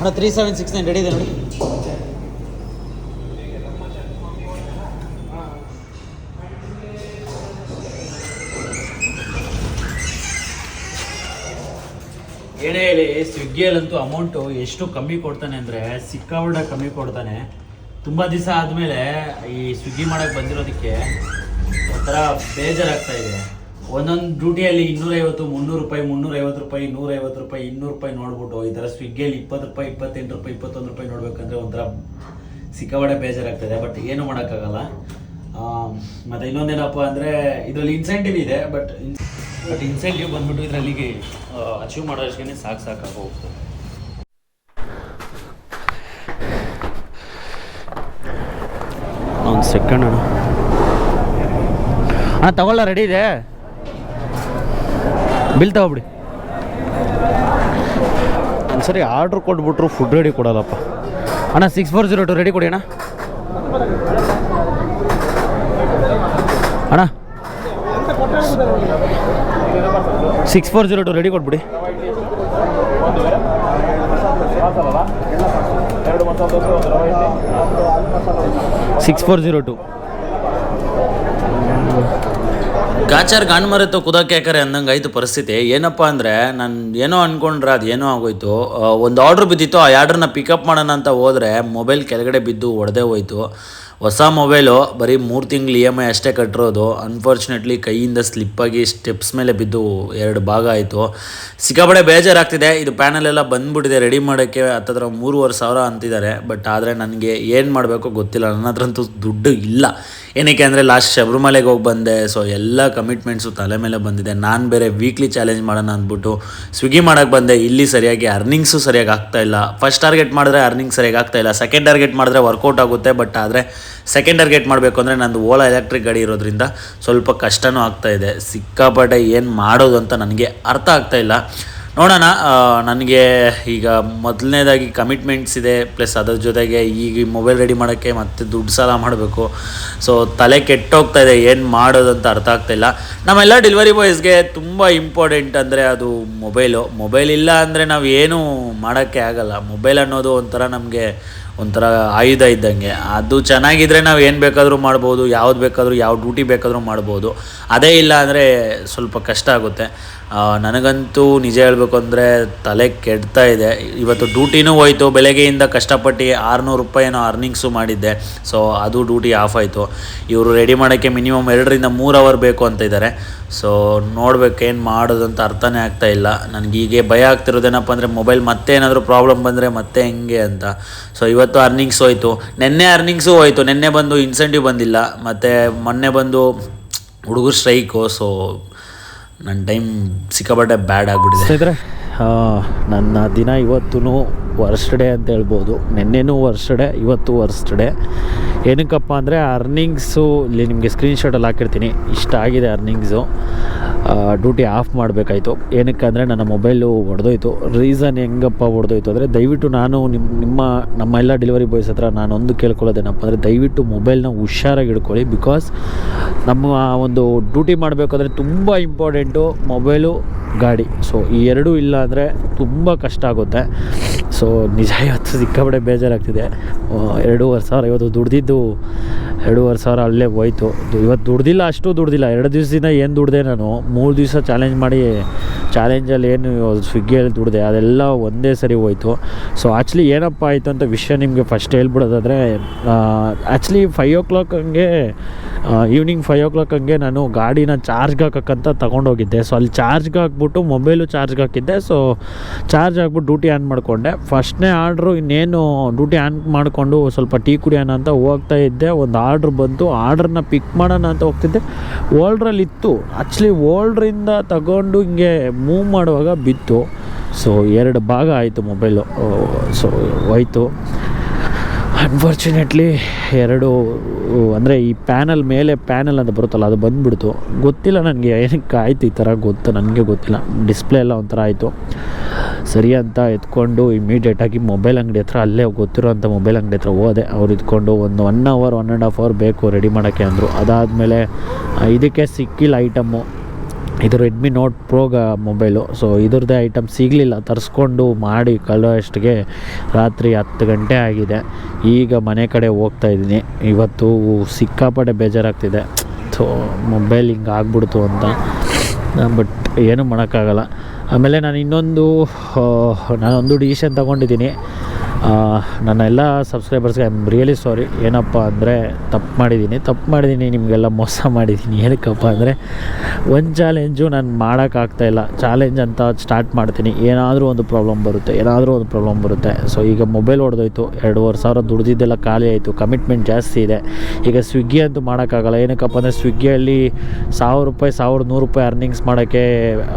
ಅಣ್ಣ three seven six nine ready ಇದೆ ನೋಡಿ. ಏನೇ ಹೇಳಿ ಸ್ವಿಗ್ಗಿಯಲ್ಲಂತೂ ಅಮೌಂಟು ಎಷ್ಟು ಕಮ್ಮಿ ಕೊಡ್ತಾನೆ ಅಂದರೆ, ಸಿಕ್ಕಾಪಟ್ಟೆ ಕಮ್ಮಿ ಕೊಡ್ತಾನೆ. ತುಂಬ ದಿವಸ ಆದಮೇಲೆ ಈ ಸ್ವಿಗ್ಗಿ ಮಾಡೋಕ್ಕೆ ಬಂದಿರೋದಕ್ಕೆ ಒಂಥರ ಬೇಜಾರಾಗ್ತಾ ಇದೆ. ಒಂದೊಂದು ಡ್ಯೂಟಿಯಲ್ಲಿ ಇನ್ನೂರೈವತ್ತು ಮುನ್ನೂರು ರೂಪಾಯಿ ಮುನ್ನೂರೈವತ್ತು ರೂಪಾಯಿ, ನೂರೈವತ್ತು ರೂಪಾಯಿ ಇನ್ನೂರು ರೂಪಾಯಿ ನೋಡ್ಬಿಟ್ಟು ಈ ಥರ ಸ್ವಿಗ್ಗಿಯಲ್ಲಿ ಇಪ್ಪತ್ತು ರೂಪಾಯಿ, ಇಪ್ಪತ್ತೆಂಟು ರೂಪಾಯಿ, ಇಪ್ಪತ್ತೊಂದು ರೂಪಾಯಿ ನೋಡ್ಬೇಕಂದ್ರೆ ಒಂಥರ ಸಿಕ್ಕಾಪಡೆ ಬೇಜಾರಾಗ್ತದೆ. ಬಟ್ ಏನು ಮಾಡೋಕ್ಕಾಗಲ್ಲ. ಮತ್ತು ಇನ್ನೊಂದೇನಪ್ಪ ಅಂದರೆ ಇದರಲ್ಲಿ ಇನ್ಸೆಂಟಿವ್ ಇದೆ ಬಟ್ ಬಟ್ ಇನ್ಸೆಂಟಿವ್ ಬಂದ್ಬಿಟ್ಟು ಇದರಲ್ಲಿಗೆ ಅಚೀವ್ ಮಾಡೋಷ್ಟೇ ಸಾಕು ಸಾಕಾಗಿ ಒಂದು ಸೆಕೆಂಡ್ ಅಣ್ಣ. ಅಣ್ಣ, ತಗೊಳ್ಳ ರೆಡಿ ಇದೆ? ಬಿಲ್ ತಗೊಬಿಡಿ ಒಂದ್ಸರಿ ಆರ್ಡ್ರ್ ಕೊಟ್ಬಿಟ್ರು ಫುಡ್ ರೆಡಿ ಕೊಡಲ್ಲಪ್ಪ ಅಣ್ಣ six four zero two ready ಕೊಡಿ ಅಣ್ಣ ಅಣ್ಣ six four zero two ready ಕೊಟ್ಬಿಡಿ ಸಿಕ್ಸ್ ಫೋರ್ ಜೀರೋ ಟು ಗಾಚಾರ್ ಗಾಣ್ ಮರೆತು ಕುದಕ್ಕೆ ಯಾಕರೆ ಅಂದಂಗೆ ಆಯ್ತು ಪರಿಸ್ಥಿತಿ. ಏನಪ್ಪ ಅಂದರೆ ನಾನು ಏನೋ ಅಂದ್ಕೊಂಡ್ರೆ ಅದು ಏನೋ ಆಗೋಯ್ತು. ಒಂದು ಆರ್ಡ್ರ್ ಬಿದ್ದಿತ್ತು, ಆ ಆರ್ಡ್ರನ್ನ ಪಿಕಪ್ ಮಾಡೋಣ ಅಂತ ಹೋದರೆ ಮೊಬೈಲ್ ಕೆಳಗಡೆ ಬಿದ್ದು ಒಡೆದೇ ಹೋಯ್ತು. ಹೊಸ ಮೊಬೈಲು ಬರೀ ಮೂರು ತಿಂಗಳು ಇ ಎಂ ಐ ಅಷ್ಟೇ ಕಟ್ಟಿರೋದು. ಅನ್ಫಾರ್ಚುನೇಟ್ಲಿ ಕೈಯಿಂದ ಸ್ಲಿಪ್ಪಾಗಿ ಸ್ಟೆಪ್ಸ್ ಮೇಲೆ ಬಿದ್ದು ಎರಡು ಭಾಗ ಆಯಿತು. ಸಿಕ್ಕಾಪಡೆ ಬೇಜಾರಾಗ್ತಿದೆ. ಇದು ಪ್ಯಾನಲೆಲ್ಲ ಬಂದ್ಬಿಟ್ಟಿದೆ ರೆಡಿ ಮಾಡೋಕ್ಕೆ. ಹತ್ತತ್ರ ಮೂರುವರೆ ಸಾವಿರ ಅಂತಿದ್ದಾರೆ. ಬಟ್ ಆದರೆ ನನಗೆ ಏನು ಮಾಡಬೇಕು ಗೊತ್ತಿಲ್ಲ. ನನ್ನ ಹತ್ರ ಅಂತೂ ದುಡ್ಡು ಇಲ್ಲ. ಏನಕ್ಕೆ ಅಂದರೆ ಲಾಸ್ಟ್ ಶಬರಿಮಲೆಗೆ ಹೋಗಿ ಬಂದೆ. ಸೊ ಎಲ್ಲ ಕಮಿಟ್ಮೆಂಟ್ಸು ತಲೆ ಮೇಲೆ ಬಂದಿದೆ. ನಾನು ಬೇರೆ ವೀಕ್ಲಿ ಚಾಲೆಂಜ್ ಮಾಡೋಣ ಅಂದ್ಬಿಟ್ಟು ಸ್ವಿಗ್ಗಿ ಮಾಡೋಕ್ಕೆ ಬಂದೆ. ಇಲ್ಲಿ ಸರಿಯಾಗಿ ಅರ್ನಿಂಗ್ಸು ಸರಿಯಾಗಿ ಆಗ್ತಾ ಇಲ್ಲ. ಫಸ್ಟ್ ಟಾರ್ಗೆಟ್ ಮಾಡಿದ್ರೆ ಅರ್ನಿಂಗ್ ಸರಿಯಾಗಿ ಆಗ್ತಾ ಇಲ್ಲ. ಸೆಕೆಂಡ್ ಟಾರ್ಗೆಟ್ ಮಾಡಿದ್ರೆ ವರ್ಕೌಟ್ ಆಗುತ್ತೆ. ಬಟ್ ಆದರೆ ಸೆಕೆಂಡ್ ಟಾರ್ಗೆಟ್ ಮಾಡಬೇಕು ಅಂದರೆ ನಂದು ಓಲಾ ಎಲೆಕ್ಟ್ರಿಕ್ ಗಾಡಿ ಇರೋದ್ರಿಂದ ಸ್ವಲ್ಪ ಕಷ್ಟನೂ ಆಗ್ತಾ ಇದೆ. ಸಿಕ್ಕಾಪಟ್ಟೆ ಏನು ಮಾಡೋದು ಅಂತ ನನಗೆ ಅರ್ಥ ಆಗ್ತಾ ಇಲ್ಲ. ನೋಡೋಣ ನನಗೆ ಈಗ ಮೊದಲನೇದಾಗಿ ಕಮಿಟ್ಮೆಂಟ್ಸ್ ಇದೆ ಪ್ಲಸ್ ಅದರ ಜೊತೆಗೆ ಈಗ ಮೊಬೈಲ್ ರೆಡಿ ಮಾಡೋಕ್ಕೆ ಮತ್ತೆ ದುಡ್ಡು ಸಾಲ ಮಾಡಬೇಕು. ಸೊ ತಲೆ ಕೆಟ್ಟೋಗ್ತಾ ಇದೆ, ಏನು ಮಾಡೋದು ಅಂತ ಅರ್ಥ ಆಗ್ತಾ ಇಲ್ಲ. ನಮ್ಮೆಲ್ಲ ಡೆಲಿವರಿ ಬಾಯ್ಸ್ಗೆ ತುಂಬ ಇಂಪಾರ್ಟೆಂಟ್ ಅಂದರೆ ಅದು ಮೊಬೈಲು ಮೊಬೈಲ್ ಇಲ್ಲ ಅಂದರೆ ನಾವು ಏನೂ ಮಾಡೋಕ್ಕೆ ಆಗಲ್ಲ. ಮೊಬೈಲ್ ಅನ್ನೋದು ಒಂಥರ ನಮಗೆ ಒಂಥರ ಆಯುಧ ಇದ್ದಂಗೆ. ಅದು ಚೆನ್ನಾಗಿದ್ರೆ ನಾವು ಏನು ಬೇಕಾದರೂ ಮಾಡ್ಬೋದು, ಯಾವ್ದು ಬೇಕಾದರೂ, ಯಾವ ಡ್ಯೂಟಿ ಬೇಕಾದರೂ ಮಾಡ್ಬೋದು. ಅದೇ ಇಲ್ಲ ಅಂದರೆ ಸ್ವಲ್ಪ ಕಷ್ಟ ಆಗುತ್ತೆ. ನನಗಂತೂ ನಿಜ ಹೇಳಬೇಕು ಅಂದರೆ ತಲೆ ಕೆಡ್ತಾ ಇದೆ. ಇವತ್ತು ಡ್ಯೂಟಿನೂ ಹೋಯಿತು, ಬೆಳಗ್ಗೆಯಿಂದ ಕಷ್ಟಪಟ್ಟು ಆರುನೂರು ರೂಪಾಯಿ ಏನೋ ಅರ್ನಿಂಗ್ಸು ಮಾಡಿದ್ದೆ. ಸೊ ಅದು ಡ್ಯೂಟಿ ಆಫ್ ಆಯಿತು. ಇವರು ರೆಡಿ ಮಾಡೋಕ್ಕೆ ಮಿನಿಮಮ್ ಎರಡರಿಂದ ಮೂರು ಅವರ್ ಬೇಕು ಅಂತ ಇದ್ದಾರೆ ಸೊ ನೋಡ್ಬೇಕು ಏನು ಮಾಡೋದು ಅಂತ ಅರ್ಥನೇ ಆಗ್ತಾ ಇಲ್ಲ. ನನಗೆ ಹೀಗೆ ಭಯ ಆಗ್ತಿರೋದೇನಪ್ಪ ಅಂದರೆ ಮೊಬೈಲ್ ಮತ್ತೆ ಏನಾದರೂ ಪ್ರಾಬ್ಲಮ್ ಬಂದರೆ ಮತ್ತೆ ಹೆಂಗೆ ಅಂತ. ಸೊ ಇವತ್ತು ಅರ್ನಿಂಗ್ಸ್ ಹೋಯಿತು. ನಿನ್ನೆ ಅರ್ನಿಂಗ್ಸು ಹೋಯಿತು. ನಿನ್ನೆ ಬಂದು ಇನ್ಸೆಂಟಿವ್ ಬಂದಿಲ್ಲ. ಮತ್ತು ಮೊನ್ನೆ ಬಂದು ಹುಡುಗರು ಸ್ಟ್ರೈಕು ಸೊ ನನ್ನ ಟೈಮ್ ಸಿಕ್ಕಾಪಟ್ಟೆ ಬ್ಯಾಡ್ ಆಗಿಬಿಟ್ಟಿದೆ. ನನ್ನ ದಿನ ಇವತ್ತು ವರ್ಸ್ಟ್ ಡೇ ಅಂತ ಹೇಳ್ಬೋದು. ನಿನ್ನೆನೂ ವರ್ಸ್ಟ್ ಡೇ ಇವತ್ತು ವರ್ಸ್ಟ್ ಡೇ ಏನಕ್ಕಪ್ಪ ಅಂದರೆ ಅರ್ನಿಂಗ್ಸು ಇಲ್ಲಿ ನಿಮಗೆ ಸ್ಕ್ರೀನ್ಶಾಟಲ್ಲಿ ಹಾಕಿರ್ತೀನಿ. ಇಷ್ಟ ಆಗಿದೆ ಅರ್ನಿಂಗ್ಸು ಡ್ಯೂಟಿ ಆಫ್ ಮಾಡಬೇಕಾಯ್ತು. ಏನಕ್ಕೆ ಅಂದರೆ ನನ್ನ ಮೊಬೈಲು ಒಡೆದೋಯ್ತು. ರೀಸನ್ ಹೆಂಗಪ್ಪ ಒಡೆದೋಯ್ತು ಅಂದರೆ ದಯವಿಟ್ಟು ನಾನು ನಿಮ್ಮ ನಿಮ್ಮ, ನಮ್ಮ ಎಲ್ಲ ಡೆಲಿವರಿ ಬಾಯ್ಸ್ ಹತ್ರ ನಾನೊಂದು ಕೇಳ್ಕೊಳ್ಳೋದೇನಪ್ಪ ಅಂದರೆ ದಯವಿಟ್ಟು ಮೊಬೈಲ್ನ ಹುಷಾರಾಗಿ ಇಡ್ಕೊಳ್ಳಿ ಬಿಕಾಸ್ ನಮ್ಮ ಒಂದು ಡ್ಯೂಟಿ ಮಾಡಬೇಕಾದ್ರೆ ತುಂಬ ಇಂಪಾರ್ಟೆಂಟು ಮೊಬೈಲು ಗಾಡಿ. ಸೊ ಈ ಎರಡೂ ಇಲ್ಲ ಅಂದರೆ ತುಂಬ ಕಷ್ಟ ಆಗುತ್ತೆ. ಸೊ ನಿಜ ಇವತ್ತು ಸಿಕ್ಕಾಪಟ್ಟೆ ಬೇಜಾರಾಗ್ತಿದೆ. ಎರಡೂವರೆ ಸಾವಿರ ಇವತ್ತು ದುಡ್ದಿದ್ದು, ಎರಡೂವರೆ ಸಾವಿರ ಅಲ್ಲೇ ಹೋಯ್ತು. ಇವತ್ತು ದುಡ್ದಿಲ್ಲ, ಅಷ್ಟು ದುಡ್ದಿಲ್ಲ. ಎರಡು ದಿವಸದಿಂದ ಏನು ದುಡ್ದೆ ನಾನು. ಮೂರು ದಿವಸ ಚಾಲೆಂಜ್ ಮಾಡಿ ಚಾಲೆಂಜಲ್ಲಿ ಏನು ಸ್ವಿಗ್ಗಿಯಲ್ಲಿ ದುಡಿದೆ, ಅದೆಲ್ಲ ಒಂದೇ ಸರಿ ಹೋಯಿತು. ಸೊ ಆ್ಯಕ್ಚುಲಿ ಏನಪ್ಪ ಆಯಿತು ಅಂತ ವಿಷಯ ನಿಮಗೆ ಫಸ್ಟ್ ಹೇಳ್ಬಿಡೋದಾದರೆ ಆ್ಯಕ್ಚುಲಿ ಫೈವ್ ಓ ಕ್ಲಾಕ್ ಹಂಗೆ ಈವ್ನಿಂಗ್ ಫೈವ್ ಓ ಕ್ಲಾಕ್ ಹಂಗೆ ನಾನು ಗಾಡಿನ ಚಾರ್ಜ್ಗೆ ಹಾಕಕ್ಕಂತ ತೊಗೊಂಡೋಗಿದ್ದೆ. ಸೊ ಅಲ್ಲಿ ಚಾರ್ಜ್ಗೆ ಹಾಕ್ಬಿಟ್ಟು ಮೊಬೈಲು ಚಾರ್ಜ್ಗೆ ಹಾಕಿದ್ದೆ. ಸೊ ಚಾರ್ಜ್ ಹಾಕ್ಬಿಟ್ಟು ಡ್ಯೂಟಿ ಆನ್ ಮಾಡಿಕೊಂಡೆ. ಫಸ್ಟ್ನೇ ಆರ್ಡ್ರು ಇನ್ನೇನು ಡ್ಯೂಟಿ ಆನ್ ಮಾಡಿಕೊಂಡು ಸ್ವಲ್ಪ ಟೀ ಕುಡಿಯೋಣ ಅಂತ ಹೋಗ್ತಾ ಇದ್ದೆ. ಒಂದು ಆರ್ಡ್ರ್ ಬಂತು. ಆರ್ಡ್ರನ್ನ ಪಿಕ್ ಮಾಡೋಣ ಅಂತ ಹೋಗ್ತಿದ್ದೆ. ಓಲ್ಡ್ರಲ್ಲಿ ಇತ್ತು ಆ್ಯಕ್ಚುಲಿ ಓಲ್ಡ್ರಿಂದ ತಗೊಂಡು ಹಿಂಗೆ ಮೂವ್ ಮಾಡುವಾಗ ಬಿತ್ತು. ಸೊ ಎರಡು ಭಾಗ ಆಯಿತು ಮೊಬೈಲು ಸೊ ಹೋಯ್ತು. ಅನ್ಫಾರ್ಚುನೇಟ್ಲಿ ಎರಡು, ಅಂದರೆ ಈ ಪ್ಯಾನಲ್ ಮೇಲೆ ಪ್ಯಾನಲ್ ಅಂತ ಬರುತ್ತಲ್ಲ, ಅದು ಬಂದುಬಿಡ್ತು. ಗೊತ್ತಿಲ್ಲ ನನಗೆ ಏನಕ್ಕೆ ಆಯಿತು ಈ ಥರ ಗೊತ್ತು, ನನಗೆ ಗೊತ್ತಿಲ್ಲ. ಡಿಸ್ಪ್ಲೇ ಎಲ್ಲ ಒಂಥರ ಆಯಿತು. ಸರಿ ಅಂತ ಎತ್ಕೊಂಡು ಇಮ್ಮಿಡಿಯೇಟಾಗಿ ಮೊಬೈಲ್ ಅಂಗಡಿ ಹತ್ರ ಅಲ್ಲೇ ಗೊತ್ತಿರೋಂಥ ಮೊಬೈಲ್ ಅಂಗಡಿ ಹತ್ರ ಹೋದೆ. ಅವ್ರು ಇದ್ಕೊಂಡು ಒಂದು one hour one and half hour ಬೇಕು ರೆಡಿ ಮಾಡೋಕ್ಕೆ ಅಂದರು. ಅದಾದಮೇಲೆ ಇದಕ್ಕೆ ಸಿಕ್ಕಿಲ್ಲ ಐಟಮ್ಮು ಇದು ರೆಡ್ಮಿ ನೋಟ್ ಪ್ರೋಗ ಮೊಬೈಲು ಸೊ ಇದ್ರದ್ದೇ ಐಟಮ್ ಸಿಗಲಿಲ್ಲ. ತರಿಸ್ಕೊಂಡು ಮಾಡಿ ಅಷ್ಟಿಗೆ ರಾತ್ರಿ ಹತ್ತು ಗಂಟೆ ಆಗಿದೆ. ಈಗ ಮನೆ ಕಡೆ ಹೋಗ್ತಾ ಇದ್ದೀನಿ. ಇವತ್ತು ಸಿಕ್ಕಾಪಟ್ಟೆ ಬೇಜಾರಾಗ್ತಿದೆ. ಸೊ ಮೊಬೈಲ್ ಹಿಂಗೆ ಆಗ್ಬಿಡ್ತು ಅಂತ. ಬಟ್ ಏನೂ ಮಾಡೋಕ್ಕಾಗಲ್ಲ. ಆಮೇಲೆ ನಾನು ಇನ್ನೊಂದು ನಾನೊಂದು ಡಿಸಿಷನ್ ತೊಗೊಂಡಿದ್ದೀನಿ. ನನ್ನ ಎಲ್ಲ ಸಬ್ಸ್ಕ್ರೈಬರ್ಸ್ಗೆ ಐ ಆಮ್ ರಿಯಲಿ ಸಾರಿ ಏನಪ್ಪ ಅಂದರೆ, ತಪ್ಪು ಮಾಡಿದ್ದೀನಿ ತಪ್ಪು ಮಾಡಿದ್ದೀನಿ ನಿಮಗೆಲ್ಲ ಮೋಸ ಮಾಡಿದ್ದೀನಿ ಏನಕ್ಕಪ್ಪ ಅಂದರೆ, ಒಂದು ಚಾಲೆಂಜು ನಾನು ಮಾಡೋಕ್ಕಾಗ್ತಾಯಿಲ್ಲ ಚಾಲೆಂಜ್ ಅಂತ ಸ್ಟಾರ್ಟ್ ಮಾಡ್ತೀನಿ. ಏನಾದರೂ ಒಂದು ಪ್ರಾಬ್ಲಮ್ ಬರುತ್ತೆ. ಏನಾದರೂ ಒಂದು ಪ್ರಾಬ್ಲಮ್ ಬರುತ್ತೆ. ಸೊ ಈಗ ಮೊಬೈಲ್ ಹೊಡೆದೋಯ್ತು. ಎರಡೂವರೆ ಸಾವಿರ ದುಡ್ದಿದ್ದೆಲ್ಲ ಖಾಲಿ ಆಯಿತು. ಕಮಿಟ್ಮೆಂಟ್ ಜಾಸ್ತಿ ಇದೆ. ಈಗ ಸ್ವಿಗ್ಗಿ ಅಂತೂ ಮಾಡೋಕ್ಕಾಗಲ್ಲ ಏನಕ್ಕಪ್ಪ ಅಂದರೆ ಸ್ವಿಗ್ಗಿಯಲ್ಲಿ ಸಾವಿರ ರೂಪಾಯಿ, ಸಾವಿರದ ನೂರು ರೂಪಾಯಿ ಅರ್ನಿಂಗ್ಸ್ ಮಾಡೋಕ್ಕೆ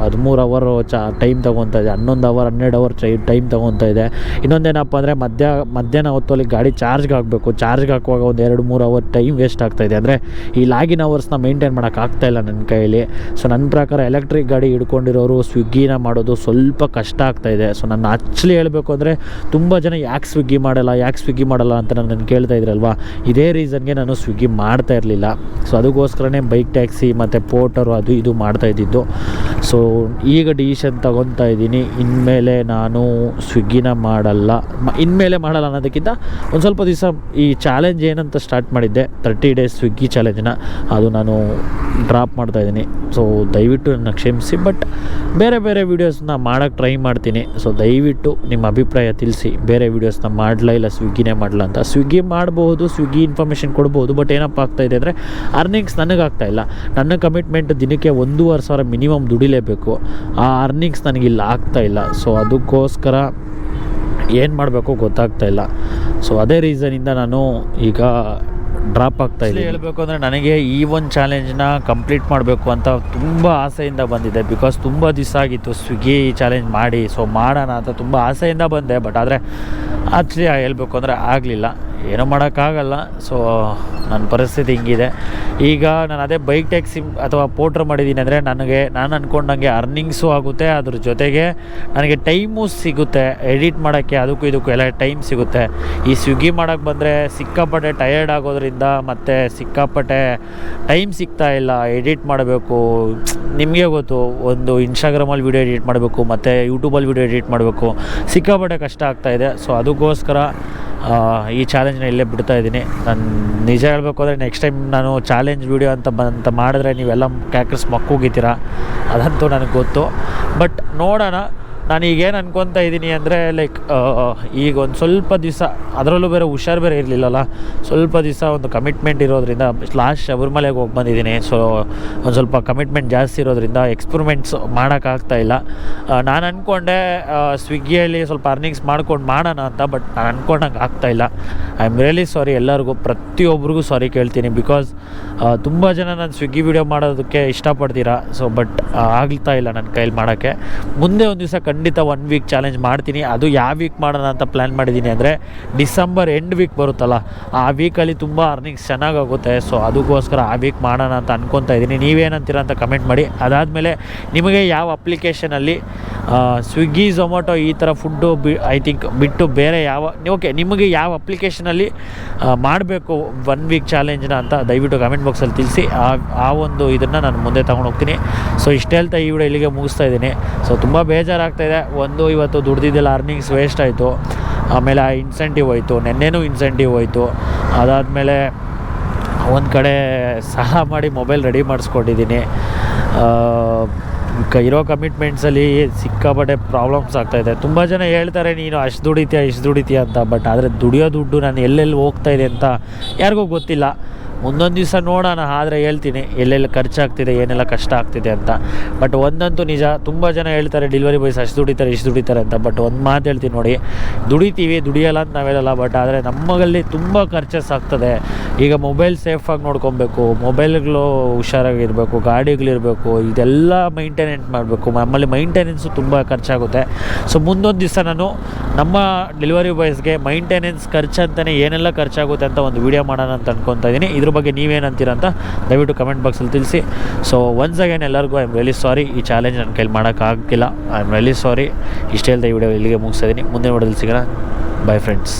ಹದಿಮೂರು ಅವರು ಚಾ ಟೈಮ್ ತೊಗೊತಾ ಇದೆ. ಹನ್ನೊಂದು ಅವರ್ ಹನ್ನೆರಡು ಅವರ್ ಟೈಮ್ ತೊಗೊತಾ ಇದೆ. ಇನ್ನೊಂದೇನಪ್ಪ ಅಂದರೆ ಮಧ್ಯ ಮಧ್ಯಾಹ್ನ ಹೊತ್ತಲ್ಲಿ ಗಾಡಿ ಚಾರ್ಜ್ಗೆ ಹಾಕಬೇಕು. ಚಾರ್ಜ್ಗೆ ಹಾಕುವಾಗ ಒಂದು ಎರಡು ಮೂರು ಅವರ್ ಟೈಮ್ ವೇಸ್ಟ್ ಆಗ್ತಾಯಿದೆ ಅಂದರೆ ಈ ಲಾಗಿನ್ ಅವರ್ಸ್ನ ಮೇಂಟೈನ್ ಮಾಡೋಕ್ಕಾಗ್ತಾಯಿಲ್ಲ ನನ್ನ ಕೈಯಲ್ಲಿ ಸೊ ನನ್ನ ಪ್ರಕಾರ ಎಲೆಕ್ಟ್ರಿಕ್ ಗಾಡಿ ಹಿಡ್ಕೊಂಡಿರೋರು ಸ್ವಿಗ್ಗಿನ ಮಾಡೋದು ಸ್ವಲ್ಪ ಕಷ್ಟ ಆಗ್ತಾಯಿದೆ ಸೊ ನನ್ನ ಆ್ಯಕ್ಚುಲಿ ಹೇಳಬೇಕು ಅಂದರೆ ತುಂಬ ಜನ ಯಾಕೆ ಸ್ವಿಗ್ಗಿ ಮಾಡಲ್ಲ, ಯಾಕೆ ಸ್ವಿಗ್ಗಿ ಮಾಡಲ್ಲ ಅಂತ ನನ್ನ ಕೇಳ್ತಾ ಇದ್ರಲ್ವಾ? ಇದೇ ರೀಸನ್ಗೆ ನಾನು ಸ್ವಿಗ್ಗಿ ಮಾಡ್ತಾ ಇರಲಿಲ್ಲ. ಸೊ ಅದಕ್ಕೋಸ್ಕರನೇ ಬೈಕ್ ಟ್ಯಾಕ್ಸಿ ಮತ್ತು ಪೋಟರು ಅದು ಇದು ಮಾಡ್ತಾ ಇದ್ದಿದ್ದು. ಸೊ ಈಗ ಡಿಸಿಷನ್ ತಗೊತಾ ಇದ್ದೀನಿ. ಇನ್ಮೇಲೆ ನಾನು ಸ್ವಿಗ್ಗಿನ ಮಾಡಲ್ಲ. ಇನ್ಮೇಲೆ ಮಾಡಲ್ಲ ಅನ್ನೋದಕ್ಕಿಂತ ಒಂದು ಸ್ವಲ್ಪ ದಿವಸ ಈ ಚಾಲೆಂಜ್ ಏನಂತ ಸ್ಟಾರ್ಟ್ ಮಾಡಿದ್ದೆ ತರ್ಟಿ ಡೇಸ್ ಸ್ವಿಗ್ಗಿ ಚಾಲೆಂಜಿನ ಅದು ನಾನು ಡ್ರಾಪ್ ಮಾಡ್ತಾ ಇದ್ದೀನಿ. ಸೊ ದಯವಿಟ್ಟು ನನ್ನ ಕ್ಷಮಿಸಿ ಬಟ್ ಬೇರೆ ಬೇರೆ ವೀಡಿಯೋಸ್ನ ಮಾಡೋಕ್ಕೆ ಟ್ರೈ ಮಾಡ್ತೀನಿ. ಸೊ ದಯವಿಟ್ಟು ನಿಮ್ಮ ಅಭಿಪ್ರಾಯ ತಿಳಿಸಿ. ಬೇರೆ ವೀಡಿಯೋಸ್ನ ಮಾಡಲ ಇಲ್ಲ ಸ್ವಿಗ್ಗಿನೇ ಮಾಡಲ ಅಂತ. ಸ್ವಿಗ್ಗಿ ಮಾಡಬಹುದು ಸ್ವಿಗ್ಗಿ ಇನ್ಫಾರ್ಮೇಷನ್ ಕೊಡ್ಬೋದು ಬಟ್ ಏನಪ್ಪ ಆಗ್ತಾಯಿದೆ ಅಂದರೆ ಅರ್ನಿಂಗ್ಸ್ ನನಗಾಗ್ತಾ ಇಲ್ಲ. ನನ್ನ ಕಮಿಟ್ಮೆಂಟ್ ದಿನಕ್ಕೆ ಒಂದೂವರೆ ಸಾವಿರ ಮಿನಿಮಮ್ ದುಡಿಲೇಬೇಕು. ಆ ಅರ್ನಿಂಗ್ಸ್ ನನಗಿಲ್ಲ ಆಗ್ತಾ ಇಲ್ಲ. ಸೊ ಅದಕ್ಕೋಸ್ಕರ ಏನು ಮಾಡಬೇಕು ಗೊತ್ತಾಗ್ತಾ ಇಲ್ಲ. ಸೊ ಅದೇ ರೀಸನಿಂದ ನಾನು ಈಗ ಡ್ರಾಪ್ ಆಗ್ತಾ ಇದೆ ಹೇಳಬೇಕು ಅಂದರೆ ನನಗೆ ಈ ಒಂದು ಚಾಲೆಂಜ್ನ ಕಂಪ್ಲೀಟ್ ಮಾಡಬೇಕು ಅಂತ ತುಂಬ ಆಸೆಯಿಂದ ಬಂದಿದೆ. ಬಿಕಾಸ್ ತುಂಬ ದಿವಸ ಆಗಿತ್ತು ಸ್ವಿಗ್ಗಿ ಚಾಲೆಂಜ್ ಮಾಡಿ. ಸೊ ಮಾಡೋಣ ಅಂತ ತುಂಬ ಆಸೆಯಿಂದ ಬಂದೆ. ಬಟ್ ಆದರೆ ಆ್ಯಕ್ಚುಲಿ ಹೇಳಬೇಕು ಅಂದರೆ ಆಗಲಿಲ್ಲ. ಏನೂ ಮಾಡೋಕ್ಕಾಗಲ್ಲ. ಸೊ ನನ್ನ ಪರಿಸ್ಥಿತಿ ಹಿಂಗಿದೆ. ಈಗ ನಾನು ಅದೇ ಬೈಕ್ ಟ್ಯಾಕ್ಸಿ ಅಥವಾ ಪೋಟ್ರ್ ಮಾಡಿದ್ದೀನಿ ಅಂದರೆ ನನಗೆ, ನಾನು ಅಂದ್ಕೊಂಡಂಗೆ ಅರ್ನಿಂಗ್ಸು ಆಗುತ್ತೆ, ಅದ್ರ ಜೊತೆಗೆ ನನಗೆ ಟೈಮು ಸಿಗುತ್ತೆ ಎಡಿಟ್ ಮಾಡೋಕ್ಕೆ, ಅದಕ್ಕೂ ಇದಕ್ಕೂ ಎಲ್ಲ ಟೈಮ್ ಸಿಗುತ್ತೆ. ಈ ಸ್ವಿಗ್ಗಿ ಮಾಡೋಕ್ಕೆ ಬಂದರೆ ಸಿಕ್ಕಾಪಟ್ಟೆ ಟಯರ್ಡ್ ಆಗೋದ್ರಿಂದ ಮತ್ತು ಸಿಕ್ಕಾಪಟ್ಟೆ ಟೈಮ್ ಸಿಗ್ತಾ ಇಲ್ಲ ಎಡಿಟ್ ಮಾಡಬೇಕು. ನಿಮಗೆ ಗೊತ್ತು, ಒಂದು ಇನ್ಸ್ಟಾಗ್ರಾಮಲ್ಲಿ ವೀಡಿಯೋ ಎಡಿಟ್ ಮಾಡಬೇಕು, ಮತ್ತು ಯೂಟ್ಯೂಬಲ್ಲಿ ವೀಡಿಯೋ ಎಡಿಟ್ ಮಾಡಬೇಕು. ಸಿಕ್ಕಾಪಟ್ಟೆ ಕಷ್ಟ ಆಗ್ತಾಯಿದೆ ಸೊ ಅದಕ್ಕೋಸ್ಕರ ಈ ಚಾಲೆಂಜ್ನ ಇಲ್ಲೇ ಬಿಡ್ತಾ ಇದ್ದೀನಿ. ನಾನು ನಿಜ ಹೇಳಬೇಕು ಅಂದರೆ ನೆಕ್ಸ್ಟ್ ಟೈಮ್ ನಾನು ಚಾಲೆಂಜ್ ವೀಡಿಯೋ ಅಂತ ಬಂತ ಮಾಡಿದ್ರೆ ನೀವೆಲ್ಲ ಕ್ಯಾಕರ್ಸ್ ಮಕ್ಕೋಗಿದ್ದೀರಾ? ಅದಂತೂ ನನಗೆ ಗೊತ್ತು. ಬಟ್ ನೋಡೋಣ. ನಾನು ಈಗೇನು ಅನ್ಕೊತಾ ಇದ್ದೀನಿ ಅಂದರೆ ಲೈಕ್ ಈಗ ಒಂದು ಸ್ವಲ್ಪ ದಿವಸ, ಅದರಲ್ಲೂ ಬೇರೆ ಹುಷಾರು ಬೇರೆ ಇರಲಿಲ್ಲಲ್ಲ, ಸ್ವಲ್ಪ ದಿವಸ ಒಂದು ಕಮಿಟ್ಮೆಂಟ್ ಇರೋದ್ರಿಂದ ಲಾಸ್ಟ್ ಶಬರಿಮಲೆಗೆ ಹೋಗಿ ಬಂದಿದ್ದೀನಿ ಸೊ ಒಂದು ಸ್ವಲ್ಪ ಕಮಿಟ್ಮೆಂಟ್ ಜಾಸ್ತಿ ಇರೋದ್ರಿಂದ ಎಕ್ಸ್ಪರಿಮೆಂಟ್ಸ್ ಮಾಡೋಕ್ಕಾಗ್ತಾ ಇಲ್ಲ. ನಾನು ಅಂದ್ಕೊಂಡೆ ಸ್ವಿಗ್ಗಿಯಲ್ಲಿ ಸ್ವಲ್ಪ ಅರ್ನಿಂಗ್ಸ್ ಮಾಡ್ಕೊಂಡು ಮಾಡೋಣ ಅಂತ ಬಟ್ ನಾನು ಅಂದ್ಕೊಂಡಂಗೆ ಇಲ್ಲ. ಐ ಆಮ್ ರಿಯಲಿ ಸಾರಿ ಎಲ್ಲರಿಗೂ ಪ್ರತಿಯೊಬ್ಬರಿಗೂ ಸಾರಿ ಕೇಳ್ತೀನಿ ಬಿಕಾಸ್ ತುಂಬ ಜನ ನಾನು ಸ್ವಿಗ್ಗಿ ವಿಡಿಯೋ ಮಾಡೋದಕ್ಕೆ ಇಷ್ಟಪಡ್ತೀರಾ? ಸೊ ಬಟ್ ಆಗ್ತಾ ಇಲ್ಲ ನನ್ನ ಕೈಲಿ ಮಾಡೋಕ್ಕೆ. ಮುಂದೆ ಒಂದು ದಿವಸ ಖಂಡಿತ ಒನ್ ವೀಕ್ ಚಾಲೆಂಜ್ ಮಾಡ್ತೀನಿ. ಅದು ಯಾವ ವೀಕ್ ಮಾಡೋಣ ಅಂತ ಪ್ಲ್ಯಾನ್ ಮಾಡಿದ್ದೀನಿ ಅಂದರೆ ಡಿಸೆಂಬರ್ ಎಂಡ್ ವೀಕ್ ಬರುತ್ತಲ್ಲ, ಆ ವೀಕಲ್ಲಿ ತುಂಬ ಅರ್ನಿಂಗ್ಸ್ ಚೆನ್ನಾಗಾಗುತ್ತೆ. ಸೊ ಅದಕ್ಕೋಸ್ಕರ ಆ ವೀಕ್ ಮಾಡೋಣ ಅಂತ ಅನ್ಕೊತಾ ಇದ್ದೀನಿ. ನೀವೇನಂತೀರ ಅಂತ ಕಮೆಂಟ್ ಮಾಡಿ. ಅದಾದಮೇಲೆ ನಿಮಗೆ ಯಾವ ಅಪ್ಲಿಕೇಶನಲ್ಲಿ ಸ್ವಿಗ್ಗಿ ಝೊಮ್ಯಾಟೊ ಈ ಥರ ಫುಡ್ಡು ಬಿ ಐ ಥಿಂಕ್ ಬಿಟ್ಟು ಬೇರೆ ಯಾವ ಓಕೆ ನಿಮಗೆ ಯಾವ ಅಪ್ಲಿಕೇಶನಲ್ಲಿ ಮಾಡಬೇಕು ಒನ್ ವೀಕ್ ಚಾಲೆಂಜ್ನ ಅಂತ ದಯವಿಟ್ಟು ಕಮೆಂಟ್ ಬಾಕ್ಸಲ್ಲಿ ತಿಳಿಸಿ. ಆ ಆ ಒಂದು ಇದನ್ನು ನಾನು ಮುಂದೆ ತಗೊಂಡು ಹೋಗ್ತೀನಿ. ಸೊ ಇಷ್ಟು ಹೇಳ್ತಾ ಈ ವಿಡಿಯೋ ಇಲ್ಲಿಗೆ ಮುಗಿಸ್ತಾ ಇದ್ದೀನಿ. ಸೊ ತುಂಬ ಬೇಜಾರಾಗ್ತಾಯಿದೆ ಒಂದು ಇವತ್ತು ದುಡ್ದಿದ್ದೆಲ್ಲ ಅರ್ನಿಂಗ್ಸ್ ವೇಸ್ಟ್ ಆಯಿತು. ಆಮೇಲೆ ಆ ಇನ್ಸೆಂಟಿವ್ ಹೋಯಿತು. ನೆನ್ನೆನೂ ಇನ್ಸೆಂಟಿವ್ ಹೋಯಿತು. ಅದಾದಮೇಲೆ ಒಂದು ಕಡೆ ಸಹ ಮಾಡಿ ಮೊಬೈಲ್ ರೆಡಿ ಮಾಡಿಸ್ಕೊಂಡಿದ್ದೀನಿ. ಇರೋ ಕಮಿಟ್ಮೆಂಟ್ಸಲ್ಲಿ ಸಿಕ್ಕಾಪಟ್ಟೆ ಪ್ರಾಬ್ಲಮ್ಸ್ ಆಗ್ತಾಯಿದೆ ತುಂಬ ಜನ ಹೇಳ್ತಾರೆ, ನೀನು ಅಷ್ಟು ದುಡಿತೀಯ, ಇಷ್ಟು ದುಡಿತೀಯ ಅಂತ. ಬಟ್ ಆದರೆ ದುಡಿಯೋ ದುಡ್ಡು ನಾನು ಎಲ್ಲೆಲ್ಲಿ ಹೋಗ್ತಾಯಿದೆ ಇದೆ ಅಂತ ಯಾರಿಗೂ ಗೊತ್ತಿಲ್ಲ. ಮುಂದೊಂದು ದಿವಸ ನೋಡೋಣ, ಆದರೆ ಹೇಳ್ತೀನಿ, ಎಲ್ಲೆಲ್ಲಿ ಖರ್ಚಾಗ್ತಿದೆ, ಏನೆಲ್ಲ ಕಷ್ಟ ಆಗ್ತಿದೆ ಅಂತ. ಬಟ್ ಒಂದಂತೂ ನಿಜ, ತುಂಬ ಜನ ಹೇಳ್ತಾರೆ ಡೆಲಿವರಿ ಬಾಯ್ಸ್ ಅಷ್ಟು ದುಡಿತಾರೆ, ಇಷ್ಟು ದುಡಿತಾರೆ ಅಂತ. ಬಟ್ ಒಂದು ಮಾತು ಹೇಳ್ತೀನಿ ನೋಡಿ, ದುಡಿತೀವಿ, ದುಡಿಯಲ್ಲ ಅಂತ ನಾವು ಹೇಳಲ್ಲ ಬಟ್ ಆದರೆ ನಮ್ಮಲ್ಲಿ ತುಂಬ ಖರ್ಚಸ್ ಆಗ್ತದೆ. ಈಗ ಮೊಬೈಲ್ ಸೇಫಾಗಿ ನೋಡ್ಕೊಬೇಕು ಮೊಬೈಲ್ಗಳು ಹುಷಾರಾಗಿರಬೇಕು, ಗಾಡಿಗಳಿರಬೇಕು, ಇದೆಲ್ಲ ಮೈಂಟೆನೆನ್ಸ್ ಮಾಡಬೇಕು. ನಮ್ಮಲ್ಲಿ ಮೈಂಟೆನೆನ್ಸು ತುಂಬ ಖರ್ಚಾಗುತ್ತೆ. ಸೊ ಮುಂದೊಂದು ದಿವಸ ನಾನು ನಮ್ಮ ಡೆಲಿವರಿ ಬಾಯ್ಸ್ಗೆ ಮೈಂಟೆನೆನ್ಸ್ ಖರ್ಚು ಅಂತಲೇ ಏನೆಲ್ಲ ಖರ್ಚಾಗುತ್ತೆ ಅಂತ ಒಂದು ವಿಡಿಯೋ ಮಾಡೋಣ ಅಂತ ಅನ್ಕೊತಾ ಇದ್ದೀನಿ. ಇದ್ರ ಬಗ್ಗೆ ನೀವೇನಂತೀರ ಅಂತ ದಯವಿಟ್ಟು ಕಮೆಂಟ್ ಬಾಕ್ಸಲ್ಲಿ ತಿಳಿಸಿ. ಸೊ ಒನ್ಸ್ ಅಗೇನ್ ಎಲ್ಲರಿಗೂ ಐ ಆಮ್ ರಿಯಲಿ ಸಾರಿ ಈ ಚಾಲೆಂಜ್ ನನ್ನ ಕೈಲಿ ಮಾಡೋಕ್ಕಾಗಿಲ್ಲ ಐ ಆಮ್ ರಿಯಲಿ ಸಾರಿ ಇಷ್ಟೇ ಇಲ್ಲದೆ ಈ ವಿಡಿಯೋ ಇಲ್ಲಿಗೆ ಮುಗಿಸ್ತಾ ಇದ್ದೀನಿ ಮುಂದಿನ ವಿಡಿಯೋದಲ್ಲಿ ಸಿಗೋಣ. By friends